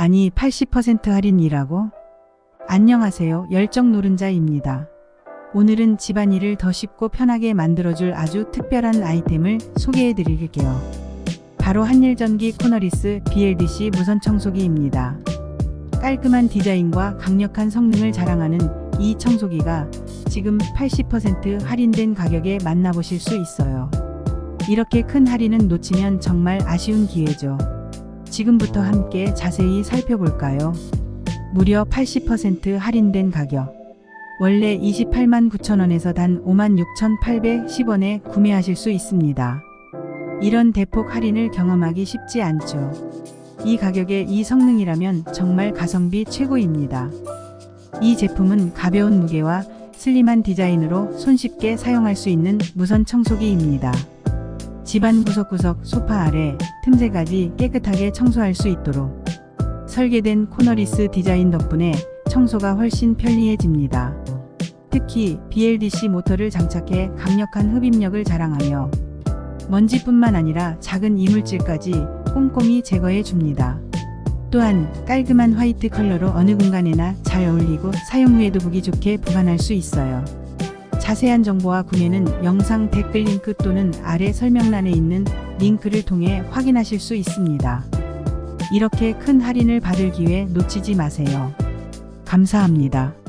아니 80% 할인이라고? 안녕하세요. 열정 노른자입니다. 오늘은 집안일을 더 쉽고 편하게 만들어줄 아주 특별한 아이템을 소개해 드릴게요. 바로 한일전기 코너리스 BLDC 무선 청소기입니다. 깔끔한 디자인과 강력한 성능을 자랑하는 이 청소기가 지금 80% 할인된 가격에 만나보실 수 있어요. 이렇게 큰 할인은 놓치면 정말 아쉬운 기회죠. 지금부터 함께 자세히 살펴볼까요? 무려 80% 할인된 가격. 원래 28만 9천원에서 단 5만 6,810원에 구매하실 수 있습니다. 이런 대폭 할인을 경험하기 쉽지 않죠. 이 가격에 이 성능이라면 정말 가성비 최고입니다. 이 제품은 가벼운 무게와 슬림한 디자인으로 손쉽게 사용할 수 있는 무선 청소기입니다. 집안 구석구석 소파 아래 틈새까지 깨끗하게 청소할 수 있도록 설계된 코너리스 디자인 덕분에 청소가 훨씬 편리해집니다. 특히 BLDC 모터를 장착해 강력한 흡입력을 자랑하며 먼지뿐만 아니라 작은 이물질까지 꼼꼼히 제거해 줍니다. 또한 깔끔한 화이트 컬러로 어느 공간에나 잘 어울리고 사용 후에도 보기 좋게 보관할 수 있어요. 자세한 정보와 구매는 영상 댓글 링크 또는 아래 설명란에 있는 링크를 통해 확인하실 수 있습니다. 이렇게 큰 할인을 받을 기회 놓치지 마세요. 감사합니다.